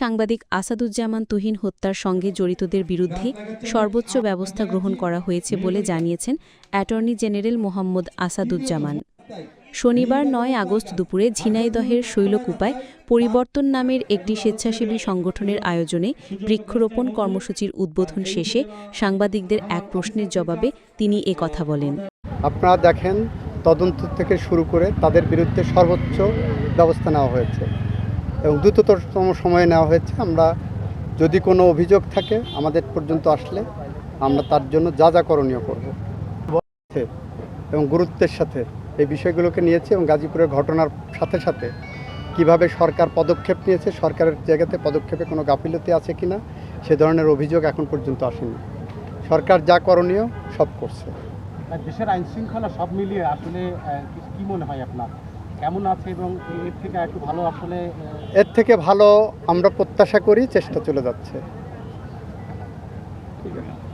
সাংবাদিক আসাদুজ্জামান তুহিন হত্যার সঙ্গে জড়িতদের বিরুদ্ধে সর্বোচ্চ ব্যবস্থা গ্রহণ করা হয়েছে বলে জানিয়েছেন অ্যাটর্নি জেনারেল মোহাম্মদ আসাদুজ্জামান। শনিবার নয় আগস্ট দুপুরে ঝিনাইদহের শৈলকুপায় পরিবর্তন নামের একটি স্বেচ্ছাসেবী সংগঠনের আয়োজনে বৃক্ষরোপণ কর্মসূচির উদ্বোধন শেষে সাংবাদিকদের এক প্রশ্নের জবাবে তিনি এ কথা বলেন। আপনারা দেখেন, তদন্ত থেকে শুরু করে তাদের বিরুদ্ধে সর্বোচ্চ ব্যবস্থা নেওয়া হয়েছে। এবং দ্রুততম সময়ে নেওয়া হয়েছে। আমরা যদি কোনো অভিযোগ থাকে আমাদের পর্যন্ত আসলে আমরা তার জন্য যা যা করণীয় করব। এবং গুরুত্বের সাথে এই বিষয়গুলোকে নিয়েছি এবং গাজীপুরের ঘটনার সাথে সাথে কীভাবে সরকার পদক্ষেপ নিয়েছে, সরকারের জায়গাতে পদক্ষেপে কোনো গাফিলতি আছে কি না সে ধরনের অভিযোগ এখন পর্যন্ত আসেনি। সরকার যা করণীয় সব করছে। দেশের আইন শৃঙ্খলা সব মিলিয়ে আসলে কি মনে হয় আপনার? কেমন আছে এবং এর থেকে একটু ভালো আসলে এর থেকে ভালো আমরা প্রত্যাশা করি চেষ্টা চলে যাচ্ছে। ঠিক আছে।